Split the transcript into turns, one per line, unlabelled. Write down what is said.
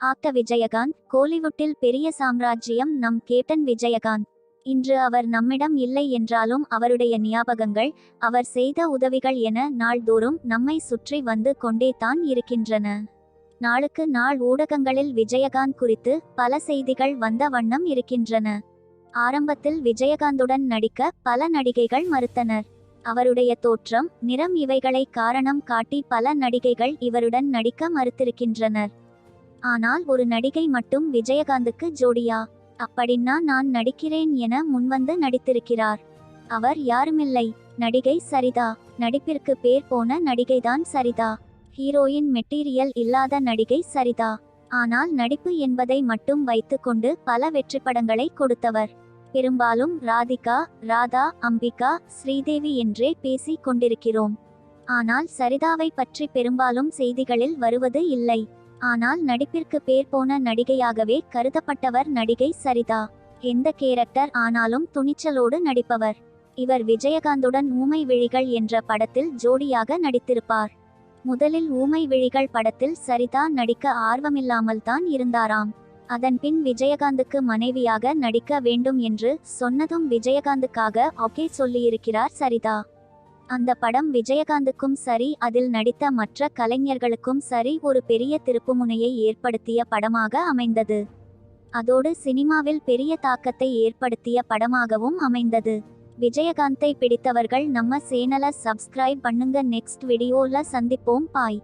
Act Vijayakanth கோலிவுட்டில் பெரிய சாம்ராஜ்யம் நம் கேப்டன் விஜயகாந்த். இன்று அவர் நம்மிடம் இல்லை என்றாலும் அவருடைய ஞாபகங்கள் அவர் செய்த உதவிகள் என நாள்தோறும் நம்மை சுற்றி வந்து கொண்டே தான் இருக்கின்றன. நாளுக்கு நாள் ஊடகங்களில் விஜயகாந்த் குறித்து பல செய்திகள் வந்த வண்ணம் இருக்கின்றன. ஆரம்பத்தில் விஜயகாந்துடன் நடிக்க பல நடிகைகள் மறுத்தனர். அவருடைய தோற்றம் நிறம் இவைகளை காரணம் காட்டி பல நடிகைகள் இவருடன் நடிக்க மறுத்திருக்கின்றனர். ஆனால் ஒரு நடிகை மட்டும் விஜயகாந்துக்கு ஜோடியா? அப்படின்னா நான் நடிக்கிறேன் என முன்வந்து நடித்திருக்கிறார். அவர் யாருமில்லை. நடிகை சரிதா. நடிப்பிற்கு பேர் போன நடிகைதான் சரிதா. ஹீரோயின் மெட்டீரியல் இல்லாத நடிகை சரிதா. ஆனால் நடிப்பு என்பதை மட்டும் வைத்துக்கொண்டு பல வெற்றிப்படங்களை கொடுத்தவர். பெரும்பாலும் ராதிகா ராதா அம்பிகா ஸ்ரீதேவி என்றே பேசிக் கொண்டிருக்கிறோம். ஆனால் சரிதாவை பற்றி பெரும்பாலும் செய்திகளில் வருவது இல்லை. ஆனால் நடிப்பிற்கு பேர் போன நடிகையாகவே கருதப்பட்டவர் நடிகை சரிதா. எந்த கேரக்டர் ஆனாலும் துணிச்சலோடு நடிப்பவர். இவர் விஜயகாந்துடன் ஊமை விழிகள் என்ற படத்தில் ஜோடியாக நடித்திருப்பார். முதலில் ஊமை விழிகள் படத்தில் சரிதா நடிக்க ஆர்வமில்லாமல் தான் இருந்தாராம். அதன்பின் விஜயகாந்துக்கு மனைவியாக நடிக்க வேண்டும் என்று சொன்னதும் விஜயகாந்துக்காக ஓகே சொல்லியிருக்கிறார் சரிதா. அந்த படம் விஜயகாந்துக்கும் சரி அதில் நடித்த மற்ற கலைஞர்களுக்கும் சரி ஒரு பெரிய திருப்புமுனையை ஏற்படுத்திய படமாக அமைந்தது. அதோடு சினிமாவில் பெரிய தாக்கத்தை ஏற்படுத்திய படமாகவும் அமைந்தது. விஜயகாந்தை பிடித்தவர்கள் நம்ம சேனலை சப்ஸ்கிரைப் பண்ணுங்க நெக்ஸ்ட் வீடியோல சந்திப்போம் பாய்.